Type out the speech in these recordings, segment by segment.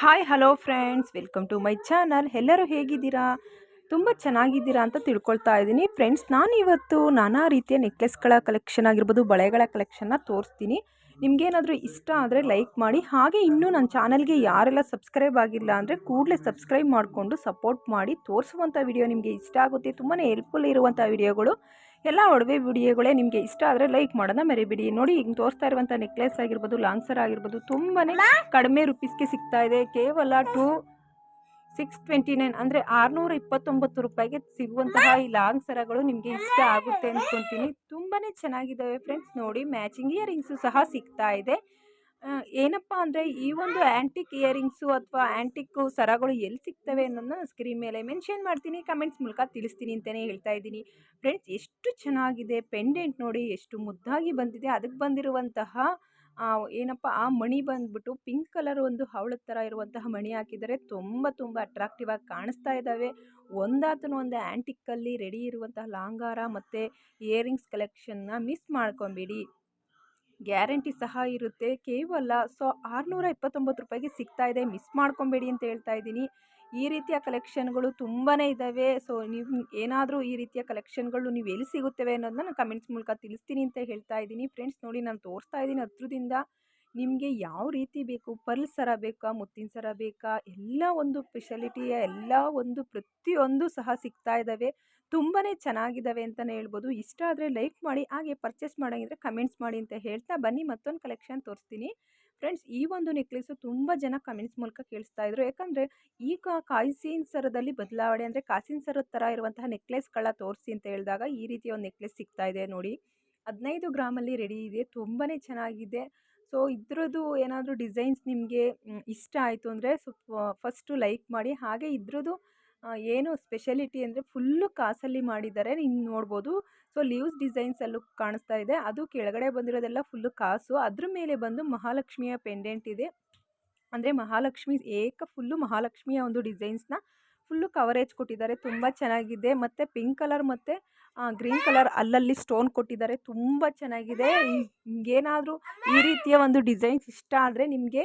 Hi hello friends welcome to my channel ಎಲ್ಲರೂ ಹೇಗಿದ್ದೀರಾ? ತುಂಬ ಚೆನ್ನಾಗಿದ್ದೀರಾ ಅಂತ ತಿಳ್ಕೊಳ್ತಾ ಇದ್ದೀನಿ. ಫ್ರೆಂಡ್ಸ್ ನಾನು ಇವತ್ತು ನಾನಾ ರೀತಿಯ ನೆಕ್ಲೆಸ್ಗಳ ಕಲೆಕ್ಷನ್ ಆಗಿರ್ಬೋದು, ಬಳೆಗಳ ಕಲೆಕ್ಷನ್ನ ತೋರಿಸ್ತೀನಿ. ನಿಮಗೇನಾದರೂ ಇಷ್ಟ ಆದರೆ ಲೈಕ್ ಮಾಡಿ. ಹಾಗೆ ಇನ್ನೂ ನನ್ನ ಚಾನಲ್ಗೆ ಯಾರೆಲ್ಲ ಸಬ್ಸ್ಕ್ರೈಬ್ ಆಗಿಲ್ಲ ಅಂದರೆ ಕೂಡಲೇ ಸಬ್ಸ್ಕ್ರೈಬ್ ಮಾಡಿಕೊಂಡು ಸಪೋರ್ಟ್ ಮಾಡಿ. ತೋರಿಸುವಂಥ ವಿಡಿಯೋ ನಿಮಗೆ ಇಷ್ಟ ಆಗುತ್ತೆ. ತುಂಬಾ ಹೆಲ್ಪ್ಫುಲ್ ಇರುವಂಥ ವಿಡಿಯೋಗಳು ಎಲ್ಲ ಒಡವೆ ವಿಡಿಯೋಗಳೇ ನಿಮಗೆ ಇಷ್ಟ ಆದರೆ ಲೈಕ್ ಮಾಡೋಣ ಮರಿಬಿಡಿ. ನೋಡಿ ಈಗ ತೋರಿಸ್ತಾ ಇರುವಂಥ ನೆಕ್ಲೆಸ್ ಆಗಿರ್ಬೋದು ಲಾಂಗ್ಸರ್ ಆಗಿರ್ಬೋದು ತುಂಬಾ ಕಡಿಮೆ ರುಪೀಸ್ಗೆ ಸಿಗ್ತಾ ಇದೆ. ಕೇವಲ ಟು ಸಿಕ್ಸ್ ಟ್ವೆಂಟಿ ನೈನ್ ಅಂದರೆ ಆರುನೂರ ಇಪ್ಪತ್ತೊಂಬತ್ತು ರೂಪಾಯಿಗೆ ಸಿಗುವಂತಹ ಈ ಲಾಂಗ್ ಸರಗಳು ನಿಮಗೆ ಇಷ್ಟ ಆಗುತ್ತೆ ಅಂದ್ಕೊತೀನಿ ತುಂಬಾ ಚೆನ್ನಾಗಿದ್ದಾವೆ ಫ್ರೆಂಡ್ಸ್ ನೋಡಿ ಮ್ಯಾಚಿಂಗ್ ಇಯರಿಂಗ್ಸು ಸಹ ಸಿಗ್ತಾ ಇದೆ. ಏನಪ್ಪ ಅಂದರೆ ಈ ಒಂದು ಆ್ಯಂಟಿಕ್ ಇಯರಿಂಗ್ಸು ಅಥವಾ ಆ್ಯಂಟಿಕ್ಕು ಸರಗಳು ಎಲ್ಲಿ ಸಿಗ್ತವೆ ಅನ್ನೋದನ್ನ ಸ್ಕ್ರೀನ್ ಮೇಲೆ ಮೆನ್ಷನ್ ಮಾಡ್ತೀನಿ ಕಮೆಂಟ್ಸ್ ಮೂಲಕ ತಿಳಿಸ್ತೀನಿ ಅಂತಲೇ ಹೇಳ್ತಾ ಇದ್ದೀನಿ. ಫ್ರೆಂಡ್ಸ್ ಎಷ್ಟು ಚೆನ್ನಾಗಿದೆ ಪೆಂಡೆಂಟ್ ನೋಡಿ ಎಷ್ಟು ಮುದ್ದಾಗಿ ಬಂದಿದೆ. ಅದಕ್ಕೆ ಬಂದಿರುವಂತಹ ಏನಪ್ಪ, ಆ ಮಣಿ ಬಂದ್ಬಿಟ್ಟು ಪಿಂಕ್ ಕಲರ್ ಒಂದು ಹವಳದ ಥರ ಇರುವಂತಹ ಮಣಿ ಹಾಕಿದರೆ ತುಂಬ ತುಂಬ ಅಟ್ರಾಕ್ಟಿವ್ ಆಗಿ ಕಾಣಿಸ್ತಾ ಇದ್ದಾವೆ. ಒಂದಾತನ ಒಂದು ಆ್ಯಂಟಿಕ್ಕಲ್ಲಿ ರೆಡಿ ಇರುವಂತಹ ಲಾಂಗಾರ ಮತ್ತು ಇಯರಿಂಗ್ಸ್ ಕಲೆಕ್ಷನ್ನ ಮಿಸ್ ಮಾಡ್ಕೊಬೇಡಿ. ಗ್ಯಾರಂಟಿ ಸಹ ಇರುತ್ತೆ. ಕೇವಲ ಸೊ ಆರುನೂರ ಇಪ್ಪತ್ತೊಂಬತ್ತು ರೂಪಾಯಿಗೆ ಸಿಗ್ತಾ ಇದೆ. ಮಿಸ್ ಮಾಡ್ಕೊಬೇಡಿ ಅಂತ ಹೇಳ್ತಾ ಇದ್ದೀನಿ. ಈ ರೀತಿಯ ಕಲೆಕ್ಷನ್ಗಳು ತುಂಬಾ ಇದ್ದಾವೆ ಸೊ, ನೀವು ಏನಾದರೂ ಈ ರೀತಿಯ ಕಲೆಕ್ಷನ್ಗಳು ನೀವು ಎಲ್ಲಿ ಸಿಗುತ್ತವೆ ಅನ್ನೋದನ್ನ ನಾನು ಕಮೆಂಟ್ಸ್ ಮೂಲಕ ತಿಳಿಸ್ತೀನಿ ಅಂತ ಹೇಳ್ತಾ ಇದ್ದೀನಿ. ಫ್ರೆಂಡ್ಸ್, ನೋಡಿ ನಾನು ತೋರಿಸ್ತಾ ಇದ್ದೀನಿ ಹತ್ರದಿಂದ. ನಿಮಗೆ ಯಾವ ರೀತಿ ಬೇಕು? ಪರ್ಲ್ ಸರ ಬೇಕಾ? ಮುತ್ತಿನ ಸರ ಬೇಕಾ? ಎಲ್ಲ ಒಂದು ಸ್ಪೆಷಾಲಿಟಿಯ ಎಲ್ಲ ಒಂದು ಪ್ರತಿಯೊಂದು ಸಹ ಸಿಗ್ತಾ ಇದ್ದಾವೆ ತುಂಬಾ ಚೆನ್ನಾಗಿದ್ದಾವೆ ಅಂತಲೇ ಹೇಳ್ಬೋದು. ಇಷ್ಟ ಆದರೆ ಲೈಕ್ ಮಾಡಿ, ಹಾಗೆ ಪರ್ಚೇಸ್ ಮಾಡೋಂಗಿದ್ರೆ ಕಮೆಂಟ್ಸ್ ಮಾಡಿ ಅಂತ ಹೇಳ್ತಾ ಬನ್ನಿ. ಮತ್ತೊಂದು ಕಲೆಕ್ಷನ್ ತೋರಿಸ್ತೀನಿ. ಫ್ರೆಂಡ್ಸ್, ಈ ಒಂದು ನೆಕ್ಲೆಸು ತುಂಬ ಜನ ಕಮೆಂಟ್ಸ್ ಮೂಲಕ ಕೇಳಿಸ್ತಾ ಇದ್ರು. ಯಾಕಂದರೆ ಈಗ ಕಾಸಿನ್ ಸರದಲ್ಲಿ ಬದಲಾವಣೆ ಅಂದರೆ ಕಾಸಿನ ಸರದ ಥರ ಇರುವಂತಹ ನೆಕ್ಲೆಸ್ಗಳ ತೋರಿಸಿ ಅಂತ ಹೇಳಿದಾಗ ಈ ರೀತಿಯ ಒಂದು ನೆಕ್ಲೆಸ್ ಸಿಗ್ತಾ ಇದೆ ನೋಡಿ. ಹದಿನೈದು ಗ್ರಾಮಲ್ಲಿ ರೆಡಿ ಇದೆ. ತುಂಬಾ ಚೆನ್ನಾಗಿದೆ. ಸೊ, ಇದ್ರದ್ದು ಏನಾದರೂ ಡಿಸೈನ್ಸ್ ನಿಮಗೆ ಇಷ್ಟ ಆಯಿತು ಅಂದರೆ ಸ್ವಲ್ಪ ಫಸ್ಟು ಲೈಕ್ ಮಾಡಿ. ಹಾಗೆ ಇದ್ರದ್ದು ಏನು ಸ್ಪೆಷಾಲಿಟಿ ಅಂದರೆ ಫುಲ್ಲು ಕಾಸಲ್ಲಿ ಮಾಡಿದ್ದಾರೆ ನೀವು ನೋಡ್ಬೋದು. ಸೊ, ಲೀವ್ಸ್ ಡಿಸೈನ್ಸಲ್ಲೂ ಕಾಣಿಸ್ತಾ ಇದೆ. ಅದು ಕೆಳಗಡೆ ಬಂದಿರೋದೆಲ್ಲ ಫುಲ್ಲು ಕಾಸು. ಅದ್ರ ಮೇಲೆ ಬಂದು ಮಹಾಲಕ್ಷ್ಮಿಯ ಪೆಂಡೆಂಟ್ ಇದೆ. ಅಂದರೆ ಮಹಾಲಕ್ಷ್ಮಿ ಏಕ ಫುಲ್ಲು ಮಹಾಲಕ್ಷ್ಮಿಯ ಒಂದು ಡಿಸೈನ್ಸ್ನ ಫುಲ್ಲು ಕವರೇಜ್ ಕೊಟ್ಟಿದ್ದಾರೆ. ತುಂಬ ಚೆನ್ನಾಗಿದೆ. ಮತ್ತು ಪಿಂಕ್ ಕಲರ್ ಮತ್ತು ಗ್ರೀನ್ ಕಲರ್ ಅಲ್ಲಲ್ಲಿ ಸ್ಟೋನ್ ಕೊಟ್ಟಿದ್ದಾರೆ. ತುಂಬ ಚೆನ್ನಾಗಿದೆ. ಹಿಂಗೇನಾದರೂ ಈ ರೀತಿಯ ಒಂದು ಡಿಸೈನ್ಸ್ ಇಷ್ಟ ಆದರೆ ನಿಮಗೆ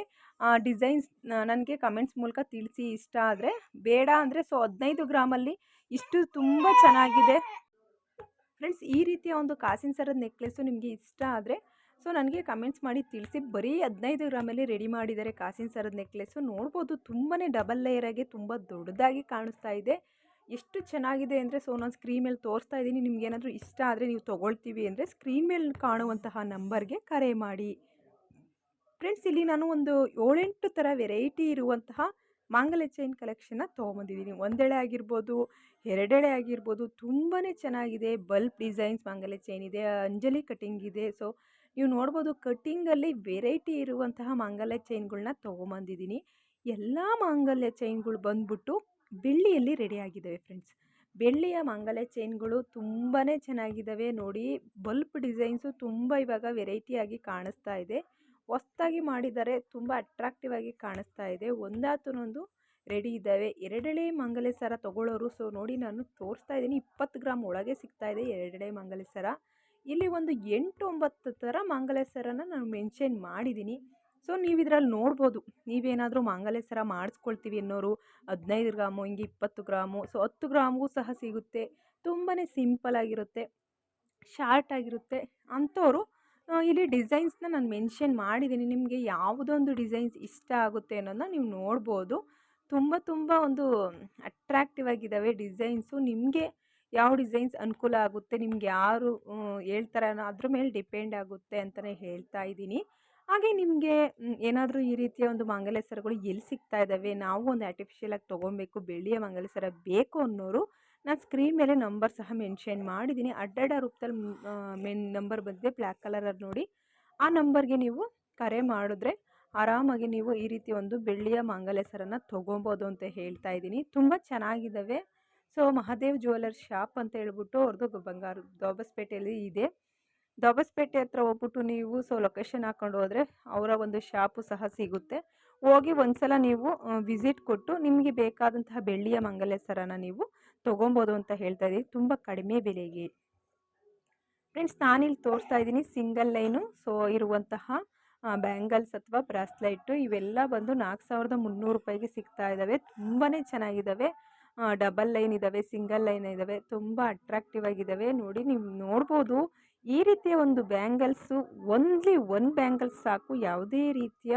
ಡಿಸೈನ್ಸ್ ನನಗೆ ಕಮೆಂಟ್ಸ್ ಮೂಲಕ ತಿಳಿಸಿ ಇಷ್ಟ ಆದರೆ, ಬೇಡ ಅಂದರೆ ಸೊ ಹದಿನೈದು ಗ್ರಾಮಲ್ಲಿ ಇಷ್ಟು ತುಂಬ ಚೆನ್ನಾಗಿದೆ. ಫ್ರೆಂಡ್ಸ್, ಈ ರೀತಿಯ ಒಂದು ಕಾಸಿನ ಸರದ ನೆಕ್ಲೆಸ್ಸು ನಿಮಗೆ ಇಷ್ಟ ಆದರೆ, ಸೊ ನನಗೆ ಕಮೆಂಟ್ಸ್ ಮಾಡಿ ತಿಳಿಸಿ, ಬರೀ ಹದಿನೈದು ಗ್ರಾಮಲ್ಲಿ ರೆಡಿ ಮಾಡಿದ್ದಾರೆ ಕಾಸಿನ ಸರದ ನೆಕ್ಲೆಸ್ಸು ನೋಡ್ಬೋದು ತುಂಬಾ ಡಬಲ್ ಲೇಯರಾಗಿ ತುಂಬ ದೊಡ್ಡದಾಗಿ ಕಾಣಿಸ್ತಾ ಇದೆ. ಎಷ್ಟು ಚೆನ್ನಾಗಿದೆ ಅಂದರೆ, ಸೊ ನಾನು ಸ್ಕ್ರೀನ್ ಮೇಲೆ ತೋರಿಸ್ತಾ ಇದ್ದೀನಿ, ನಿಮ್ಗೆ ಏನಾದರೂ ಇಷ್ಟ ಆದರೆ ನೀವು ತೊಗೊಳ್ತೀವಿ ಅಂದರೆ, ಸ್ಕ್ರೀನ್ ಮೇಲೆ ಕಾಣುವಂತಹ ನಂಬರ್ಗೆ ಕರೆ ಮಾಡಿ. ಫ್ರೆಂಡ್ಸ್ ಇಲ್ಲಿ ನಾನು ಒಂದು ಏಳೆಂಟು ಥರ ವೆರೈಟಿ ಇರುವಂತಹ ಮಾಂಗಲ್ಯ ಚೈನ್ ಕಲೆಕ್ಷನ್ನ ತೊಗೊಂಬಂದಿದ್ದೀನಿ. ಒಂದೆಳೆ ಆಗಿರ್ಬೋದು, ಎರಡೆಳೆ ಆಗಿರ್ಬೋದು ತುಂಬಾ ಚೆನ್ನಾಗಿದೆ. ಬಲ್ಬ್ ಡಿಸೈನ್ಸ್ ಮಾಂಗಲ್ಯ ಚೈನ್ ಇದೆ, ಅಂಜಲಿ ಕಟಿಂಗ್ ಇದೆ. ಸೊ ನೀವು ನೋಡ್ಬೋದು ಕಟ್ಟಿಂಗಲ್ಲಿ ವೆರೈಟಿ ಇರುವಂತಹ ಮಾಂಗಲ್ಯ ಚೈನ್ಗಳನ್ನ ತೊಗೊಂಬಂದಿದ್ದೀನಿ. ಎಲ್ಲ ಮಾಂಗಲ್ಯ ಚೈನ್ಗಳು ಬಂದ್ಬಿಟ್ಟು ಬೆಳ್ಳಿಯಲ್ಲಿ ರೆಡಿ ಆಗಿದ್ದಾವೆ ಫ್ರೆಂಡ್ಸ್ ಬೆಳ್ಳಿಯ ಮಾಂಗಲ್ಯ ಚೈನ್ಗಳು ತುಂಬಾ ಚೆನ್ನಾಗಿದ್ದಾವೆ ನೋಡಿ ಬಲ್ಪ್ ಡಿಸೈನ್ಸು ತುಂಬ ಇವಾಗ ವೆರೈಟಿಯಾಗಿ ಕಾಣಿಸ್ತಾ ಇದೆ. ಹೊಸ್ದಾಗಿ ಮಾಡಿದ್ದಾರೆ ತುಂಬ ಅಟ್ರಾಕ್ಟಿವ್ ಆಗಿ ಕಾಣಿಸ್ತಾ ಇದೆ. ಒಂದಾತನೊಂದು ರೆಡಿ ಇದ್ದಾವೆ. ಎರಡೆಳೆ ಮಂಗಲೆ ಸರ ತಗೊಳ್ಳೋರು, ಸೊ ನೋಡಿ ನಾನು ತೋರಿಸ್ತಾ ಇದ್ದೀನಿ. ಇಪ್ಪತ್ತು ಗ್ರಾಮ್ ಒಳಗೆ ಸಿಗ್ತಾ ಇದೆ ಎರಡೆಳೆ ಮಂಗಲೆ ಸರ ಇಲ್ಲಿ ಒಂದು ಎಂಟು ಒಂಬತ್ತು ಥರ ಮಾಂಗಲ್ಯ ಸರನ ನಾನು ಮೆನ್ಷನ್ ಮಾಡಿದ್ದೀನಿ. ಸೊ ನೀವು ಇದರಲ್ಲಿ ನೋಡ್ಬೋದು, ನೀವೇನಾದರೂ ಮಾಂಗಲ್ಯ ಸರ ಮಾಡಿಸ್ಕೊಳ್ತೀವಿ ಅನ್ನೋರು, ಹದಿನೈದು ಗ್ರಾಮು, ಹಿಂಗೆ ಇಪ್ಪತ್ತು ಗ್ರಾಮು, ಸೊ ಹತ್ತು ಗ್ರಾಮ್ಗೂ ಸಹ ಸಿಗುತ್ತೆ. ತುಂಬಾ ಸಿಂಪಲ್ ಆಗಿರುತ್ತೆ, ಶಾರ್ಟ್ ಆಗಿರುತ್ತೆ. ಅಂಥವ್ರು ಇಲ್ಲಿ ಡಿಸೈನ್ಸ್ನ ನಾನು ಮೆನ್ಷನ್ ಮಾಡಿದ್ದೀನಿ ನಿಮಗೆ ಯಾವುದೊಂದು ಡಿಸೈನ್ಸ್ ಇಷ್ಟ ಆಗುತ್ತೆ ಅನ್ನೋದನ್ನ ನೀವು ನೋಡ್ಬೋದು. ತುಂಬ ತುಂಬ ಒಂದು ಅಟ್ರ್ಯಾಕ್ಟಿವ್ ಆಗಿದ್ದಾವೆ ಡಿಸೈನ್ಸು. ನಿಮಗೆ ಯಾವ ಡಿಸೈನ್ಸ್ ಅನುಕೂಲ ಆಗುತ್ತೆ, ನಿಮ್ಗೆ ಯಾರು ಹೇಳ್ತಾರೆ ಅನ್ನೋ ಅದ್ರ ಮೇಲೆ ಡಿಪೆಂಡ್ ಆಗುತ್ತೆ ಅಂತಲೇ ಹೇಳ್ತಾ ಇದ್ದೀನಿ. ಹಾಗೆ ನಿಮಗೆ ಏನಾದರೂ ಈ ರೀತಿಯ ಒಂದು ಮಾಂಗಲ್ಯ ಸರಗಳು ಎಲ್ಲಿ ಸಿಗ್ತಾ ಇದ್ದಾವೆ? ನಾವು ಒಂದು ಆರ್ಟಿಫಿಷಿಯಲ್ ಆಗಿ ತೊಗೊಬೇಕು, ಬೆಳ್ಳಿಯ ಮಾಂಗಲ್ಯ ಸರ ಬೇಕು ಅನ್ನೋರು ನಾನು ಸ್ಕ್ರೀನ್ ಮೇಲೆ ನಂಬರ್ ಸಹ ಮೆನ್ಷನ್ ಮಾಡಿದ್ದೀನಿ ಅಡ್ಡಡ್ಡ ರೂಪದಲ್ಲಿ ಮೆನ್ ನಂಬರ್ ಬಂದಿದೆ ಬ್ಲ್ಯಾಕ್ ಕಲರಲ್ಲಿ ನೋಡಿ. ಆ ನಂಬರ್ಗೆ ನೀವು ಕರೆ ಮಾಡಿದ್ರೆ ಆರಾಮಾಗಿ ನೀವು ಈ ರೀತಿ ಒಂದು ಬೆಳ್ಳಿಯ ಮಾಂಗಲ್ಯ ಸರನ್ನು ತೊಗೊಬೋದು ಅಂತ ಹೇಳ್ತಾ ಇದ್ದೀನಿ. ತುಂಬ ಚೆನ್ನಾಗಿದ್ದಾವೆ ಸೊ ಮಹಾದೇವ್ ಜ್ಯುವೆಲರ್ ಶಾಪ್ ಅಂತ ಹೇಳ್ಬಿಟ್ಟು ಅವ್ರದ್ದು ಬಂಗಾರ ದೋಬಸ್ಪೇಟೆಯಲ್ಲಿ ಇದೆ. ದೋಬಸ್ಪೇಟೆ ಹತ್ರ ಹೋಗ್ಬಿಟ್ಟು ನೀವು ಸೊ ಲೊಕೇಶನ್ ಹಾಕ್ಕೊಂಡು ಹೋದರೆ ಅವರ ಒಂದು ಶಾಪು ಸಹ ಸಿಗುತ್ತೆ. ಹೋಗಿ ಒಂದ್ಸಲ ನೀವು ವಿಸಿಟ್ ಕೊಟ್ಟು ನಿಮಗೆ ಬೇಕಾದಂತಹ ಬೆಳ್ಳಿಯ ಮಂಗಲ್ಯ ನೀವು ತೊಗೊಬೋದು ಅಂತ ಹೇಳ್ತಾ ಇದ್ದೀನಿ. ತುಂಬ ಕಡಿಮೆ ಬೆಲೆಗೆ. ಫ್ರೆಂಡ್ಸ್ ನಾನಿಲ್ಲಿ ತೋರಿಸ್ತಾ ಇದ್ದೀನಿ ಸಿಂಗಲ್ ಲೈನು ಸೊ ಇರುವಂತಹ ಬ್ಯಾಂಗಲ್ಸ್ ಅಥವಾ ಬ್ರಾಸ್ಲೈಟು ಇವೆಲ್ಲ ಬಂದು ನಾಲ್ಕು ಸಾವಿರದ ಮುನ್ನೂರು ರೂಪಾಯಿಗೆ ಸಿಗ್ತಾ ಇದ್ದಾವೆ. ತುಂಬಾ ಚೆನ್ನಾಗಿದ್ದಾವೆ. ಡಬಲ್ ಲೈನ್ ಇದ್ದಾವೆ ಸಿಂಗಲ್ ಲೈನ್ ಇದ್ದಾವೆ. ತುಂಬ ಅಟ್ರಾಕ್ಟಿವ್ ಆಗಿದ್ದಾವೆ. ನೋಡಿ, ನೀವು ನೋಡ್ಬೋದು, ಈ ರೀತಿಯ ಒಂದು ಬ್ಯಾಂಗಲ್ಸು ಒನ್ಲಿ ಒನ್ ಬ್ಯಾಂಗಲ್ಸ್ ಸಾಕು. ಯಾವುದೇ ರೀತಿಯ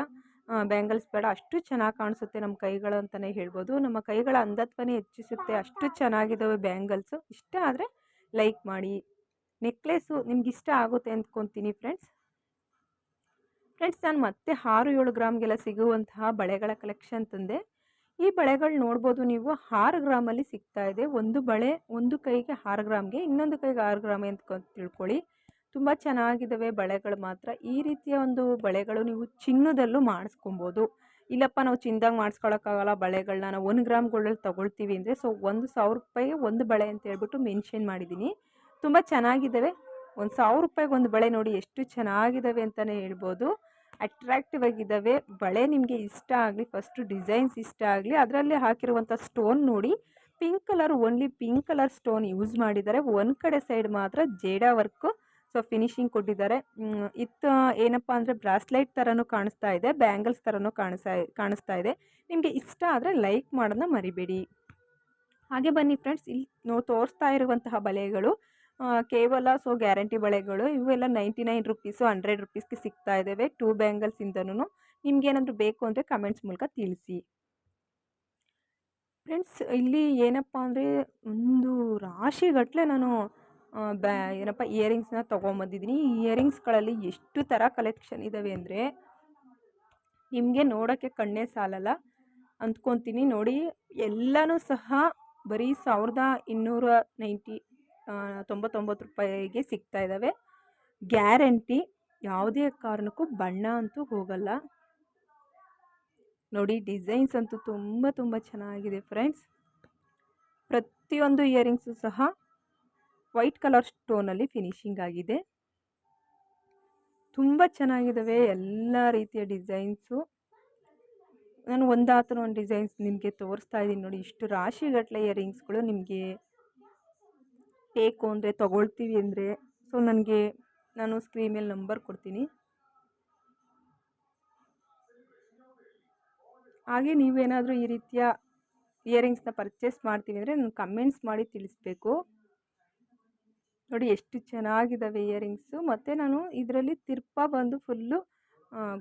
ಬ್ಯಾಂಗಲ್ಸ್ ಬೇಡ, ಅಷ್ಟು ಚೆನ್ನಾಗಿ ಕಾಣಿಸುತ್ತೆ ನಮ್ಮ ಕೈಗಳು ಅಂತಲೇ ಹೇಳ್ಬೋದು. ನಮ್ಮ ಕೈಗಳ ಅಂದತ್ವನೇ ಹೆಚ್ಚಿಸುತ್ತೆ, ಅಷ್ಟು ಚೆನ್ನಾಗಿದ್ದಾವೆ ಬ್ಯಾಂಗಲ್ಸು ಇಷ್ಟ ಆದರೆ ಲೈಕ್ ಮಾಡಿ. ನೆಕ್ಲೆಸ್ಸು ನಿಮ್ಗೆ ಇಷ್ಟ ಆಗುತ್ತೆ ಅಂದ್ಕೊತೀನಿ ಫ್ರೆಂಡ್ಸ್ ಫ್ರೆಂಡ್ಸ್ ನಾನು ಮತ್ತೆ ಆರು ಏಳು ಗ್ರಾಮ್ಗೆಲ್ಲ ಸಿಗುವಂತಹ ಬಳೆಗಳ ಕಲೆಕ್ಷನ್ ತಂದೆ. ಈ ಬಳೆಗಳು ನೋಡ್ಬೋದು ನೀವು, ಆರು ಗ್ರಾಮಲ್ಲಿ ಸಿಗ್ತಾ ಇದೆ. ಒಂದು ಬಳೆ ಒಂದು ಕೈಗೆ ಆರು ಗ್ರಾಮ್ಗೆ, ಇನ್ನೊಂದು ಕೈಗೆ ಆರು ಗ್ರಾಮ್ ಅಂತ ತಿಳ್ಕೊಳ್ಳಿ. ತುಂಬ ಚೆನ್ನಾಗಿದ್ದಾವೆ ಬಳೆಗಳು ಮಾತ್ರ. ಈ ರೀತಿಯ ಒಂದು ಬಳೆಗಳು ನೀವು ಚಿನ್ನದಲ್ಲೂ ಮಾಡಿಸ್ಕೊಬೋದು. ಇಲ್ಲಪ್ಪ, ನಾವು ಚಿನ್ನದಾಗ ಮಾಡಿಸ್ಕೊಳಕ್ಕಾಗಲ್ಲ ಬಳೆಗಳನ್ನ ನಾವು ಒಂದು ಗ್ರಾಮ್ಗಳಲ್ಲಿ ತೊಗೊಳ್ತೀವಿ ಅಂದರೆ, ಸೊ ಒಂದು ಸಾವಿರ ರೂಪಾಯಿಗೆ ಒಂದು ಬಳೆ ಅಂತ ಹೇಳ್ಬಿಟ್ಟು ಮೆನ್ಷನ್ ಮಾಡಿದ್ದೀನಿ ತುಂಬ ಚೆನ್ನಾಗಿದ್ದಾವೆ ಒಂದು ಸಾವಿರ ರೂಪಾಯಿಗೆ ಒಂದು ಬಳೆ ನೋಡಿ ಎಷ್ಟು ಚೆನ್ನಾಗಿದ್ದಾವೆ ಅಂತಲೇ ಹೇಳ್ಬೋದು. ಅಟ್ರಾಕ್ಟಿವ್ ಆಗಿದ್ದಾವೆ ಬಳೆ ನಿಮಗೆ ಇಷ್ಟ ಆಗಲಿ, ಫಸ್ಟು ಡಿಸೈನ್ಸ್ ಇಷ್ಟ ಆಗಲಿ, ಅದರಲ್ಲಿ ಹಾಕಿರುವಂಥ ಸ್ಟೋನ್ ನೋಡಿ, pink colour, only pink colour stone use ಮಾಡಿದ್ದಾರೆ ಒಂದು ಕಡೆ ಸೈಡ್ ಮಾತ್ರ ಜೇಡಾ ವರ್ಕು ಸೊ ಫಿನಿಶಿಂಗ್ ಕೊಟ್ಟಿದ್ದಾರೆ. ಇತ್ತು ಏನಪ್ಪ ಅಂದರೆ ಬ್ರಾಸ್ಲೈಟ್ ಥರನೂ ಕಾಣಿಸ್ತಾ ಇದೆ, ಬ್ಯಾಂಗಲ್ಸ್ ಥರನೂ ಕಾಣಿಸ್ತಾ ಕಾಣಿಸ್ತಾ ಇದೆ. ನಿಮಗೆ ಇಷ್ಟ ಆದರೆ ಲೈಕ್ ಮಾಡೋದನ್ನ ಮರಿಬೇಡಿ. ಹಾಗೆ ಬನ್ನಿ ಫ್ರೆಂಡ್ಸ್ ಇಲ್ಲಿ ನಾವು ತೋರಿಸ್ತಾ ಇರುವಂತಹ ಬಲೆಗಳು ಕೇವಲ ಸೊ ಗ್ಯಾರಂಟಿ ಬಳೆಗಳು ಇವೆಲ್ಲ ನೈಂಟಿ ನೈನ್ ರುಪೀಸು, ಹಂಡ್ರೆಡ್ ರುಪೀಸ್ಗೆ ಸಿಗ್ತಾ ಇದ್ದಾವೆ ಟೂ ಬ್ಯಾಂಗಲ್ಸಿಂದನೂ ನಿಮಗೇನಾದರೂ ಬೇಕು ಅಂದರೆ ಕಮೆಂಟ್ಸ್ ಮೂಲಕ ತಿಳಿಸಿ. ಫ್ರೆಂಡ್ಸ್, ಇಲ್ಲಿ ಏನಪ್ಪ ಅಂದರೆ ಒಂದು ರಾಶಿಗಟ್ಟಲೆ ನಾನು ಬ್ಯಾ, ಏನಪ್ಪ ಇಯರಿಂಗ್ಸ್ನ ತೊಗೊಂಬಂದಿದ್ದೀನಿ. ಈ ಇಯರಿಂಗ್ಸ್ಗಳಲ್ಲಿ ಎಷ್ಟು ಥರ ಕಲೆಕ್ಷನ್ ಇದ್ದಾವೆ ಅಂದರೆ, ನಿಮಗೆ ನೋಡೋಕ್ಕೆ ಕಣ್ಣೇ ಸಾಲಲ್ಲ. ಅಂದ್ಕೊತೀನಿ, ನೋಡಿ, ಎಲ್ಲನೂ ಸಹ ಬರೀ ಸಾವಿರದ ಇನ್ನೂರ ನೈಂಟಿ ತೊಂಬತ್ತೊಂಬತ್ತು ರೂಪಾಯಿಗೆ ಸಿಗ್ತಾ ಇದ್ದಾವೆ ಗ್ಯಾರಂಟಿ, ಯಾವುದೇ ಕಾರಣಕ್ಕೂ ಬಣ್ಣ ಅಂತೂ ಹೋಗಲ್ಲ. ನೋಡಿ, ಡಿಸೈನ್ಸ್ ಅಂತೂ ತುಂಬ ತುಂಬ ಚೆನ್ನಾಗಿದೆ ಫ್ರೆಂಡ್ಸ್. ಪ್ರತಿಯೊಂದು ಇಯರಿಂಗ್ಸು ಸಹ ವೈಟ್ ಕಲರ್ ಸ್ಟೋನಲ್ಲಿ ಫಿನಿಶಿಂಗ್ ಆಗಿದೆ. ತುಂಬ ಚೆನ್ನಾಗಿದ್ದಾವೆ ಎಲ್ಲ ರೀತಿಯ ಡಿಸೈನ್ಸು. ನಾನು ಒಂದಾತನ ಒಂದು ಡಿಸೈನ್ಸ್ ನಿಮಗೆ ತೋರಿಸ್ತಾ ಇದ್ದೀನಿ ನೋಡಿ, ಇಷ್ಟು ರಾಶಿಗಟ್ಟಲೆ ಇಯರಿಂಗ್ಸ್ಗಳು ನಿಮಗೆ ಬೇಕು ಅಂದರೆ ತೊಗೊಳ್ತೀವಿ ಅಂದರೆ. ಸೊ, ನನಗೆ ನಾನು ಸ್ಕ್ರೀನ್ ಮೇಲೆ ನಂಬರ್ ಕೊಡ್ತೀನಿ. ಹಾಗೆ ನೀವೇನಾದರೂ ಈ ರೀತಿಯ ಇಯರಿಂಗ್ಸ್ನ ಪರ್ಚೇಸ್ ಮಾಡ್ತೀವಿ ಅಂದರೆ ನಾನು ಕಮೆಂಟ್ಸ್ ಮಾಡಿ ತಿಳಿಸ್ಬೇಕು. ನೋಡಿ ಎಷ್ಟು ಚೆನ್ನಾಗಿದ್ದಾವೆ ಇಯರಿಂಗ್ಸು. ಮತ್ತು ನಾನು ಇದರಲ್ಲಿ ತಿರ್ಪ ಬಂದು ಫುಲ್ಲು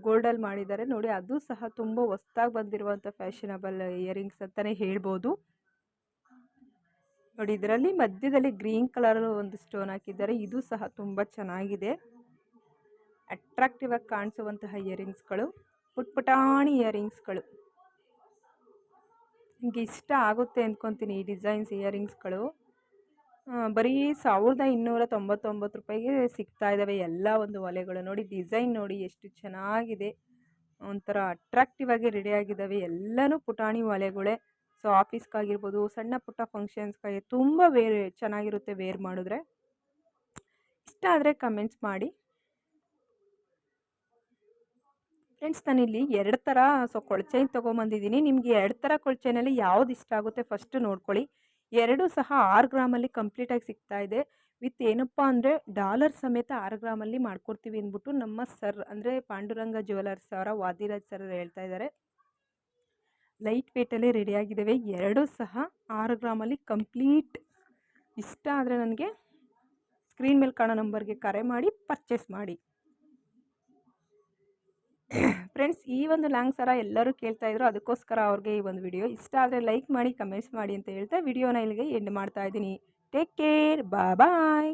ಗೋಲ್ಡಲ್ಲಿ ಮಾಡಿದ್ದಾರೆ. ನೋಡಿ ಅದು ಸಹ ತುಂಬ ಹೊಸ್ದಾಗಿ ಬಂದಿರುವಂಥ ಫ್ಯಾಷನಬಲ್ ಇಯರಿಂಗ್ಸ್ ಅಂತಲೇ ಹೇಳ್ಬೋದು. ನೋಡಿ ಇದರಲ್ಲಿ ಮಧ್ಯದಲ್ಲಿ ಗ್ರೀನ್ ಕಲರ್ ಒಂದು ಸ್ಟೋನ್ ಹಾಕಿದ್ದಾರೆ. ಇದು ಸಹ ತುಂಬ ಚೆನ್ನಾಗಿದೆ. ಅಟ್ರಾಕ್ಟಿವ್ ಆಗಿ ಕಾಣಿಸುವಂತಹ ಇಯರಿಂಗ್ಸ್ಗಳು, ಪುಟ್ಪುಟಾಣಿ ಇಯರಿಂಗ್ಸ್ಗಳು. ನಿಮಗೆ ಇಷ್ಟ ಆಗುತ್ತೆ ಅಂದ್ಕೊತೀನಿ ಈ ಡಿಸೈನ್ಸ್ ಇಯರಿಂಗ್ಸ್ಗಳು. ಬರೀ ಸಾವಿರದ ಇನ್ನೂರ ತೊಂಬತ್ತೊಂಬತ್ತು ರೂಪಾಯಿಗೆ ಸಿಗ್ತಾ ಇದ್ದಾವೆ ಎಲ್ಲ ಒಂದು ಒಲೆಗಳು. ನೋಡಿ, ಡಿಸೈನ್ ನೋಡಿ, ಎಷ್ಟು ಚೆನ್ನಾಗಿದೆ. ಒಂಥರ ಅಟ್ರಾಕ್ಟಿವ್ ಆಗಿ ರೆಡಿ ಆಗಿದ್ದಾವೆ ಎಲ್ಲನೂ ಪುಟಾಣಿ ಒಲೆಗಳೇ. ಸೊ ಆಫೀಸ್ಗಾಗಿರ್ಬೋದು ಸಣ್ಣ ಪುಟ್ಟ ಫಂಕ್ಷನ್ಸ್ಗಾಗಿ ತುಂಬ ವೇರ್, ಚೆನ್ನಾಗಿರುತ್ತೆ ವೇರ್ ಮಾಡಿದ್ರೆ. ಇಷ್ಟ ಆದರೆ ಕಮೆಂಟ್ಸ್ ಮಾಡಿ. ಫ್ರೆಂಡ್ಸ್ ನಾನಿಲ್ಲಿ ಎರಡು ಥರ ಸೊ ಕೊಳ್ಚೈನ್ ತೊಗೊಂಬಂದಿದ್ದೀನಿ. ನಿಮಗೆ ಎರಡು ಥರ ಕೊಳ್ಚೈನಲ್ಲಿ ಯಾವ್ದು ಇಷ್ಟ ಆಗುತ್ತೆ ಫಸ್ಟು ನೋಡ್ಕೊಳ್ಳಿ. ಎರಡೂ ಸಹ ಆರು ಗ್ರಾಮಲ್ಲಿ ಕಂಪ್ಲೀಟಾಗಿ ಸಿಗ್ತಾ ಇದೆ. ವಿತ್ ಏನಪ್ಪ ಅಂದರೆ ಡಾಲರ್ ಸಮೇತ ಆರು ಗ್ರಾಮಲ್ಲಿ ಮಾಡ್ಕೊಡ್ತೀವಿ ಅಂದ್ಬಿಟ್ಟು ನಮ್ಮ ಸರ್ ಅಂದರೆ ಪಾಂಡುರಂಗ ಜ್ಯುವೆಲರ್ಸ್ ಅವರ ವಾದಿರಾಜ್ ಸರ್ ಹೇಳ್ತಾ ಇದ್ದಾರೆ. ಲೈಟ್ ವೇಟಲ್ಲೇ ರೆಡಿಯಾಗಿದ್ದಾವೆ ಎರಡೂ ಸಹ ಆರು ಗ್ರಾಮಲ್ಲಿ ಕಂಪ್ಲೀಟ್. ಇಷ್ಟ ಆದರೆ ನನಗೆ ಸ್ಕ್ರೀನ್ ಮೇಲೆ ಕಾಣೋ ನಂಬರ್ಗೆ ಕರೆ ಮಾಡಿ ಪರ್ಚೇಸ್ ಮಾಡಿ. ಫ್ರೆಂಡ್ಸ್, ಈ ಒಂದು ಲಾಂಗ್ ಸರ ಎಲ್ಲರೂ ಕೇಳ್ತಾ ಇದ್ರು, ಅದಕ್ಕೋಸ್ಕರ ಅವ್ರಿಗೆ ಈ ಒಂದು ವಿಡಿಯೋ ಇಷ್ಟ ಆದರೆ ಲೈಕ್ ಮಾಡಿ, ಕಮೆಂಟ್ಸ್ ಮಾಡಿ ಅಂತ ಹೇಳ್ತಾ ವಿಡಿಯೋನ ಇಲ್ಲಿಗೆ ಎಂಡ್ ಮಾಡ್ತಾ ಇದ್ದೀನಿ. ಟೇಕ್ ಕೇರ್, ಬಾಯ್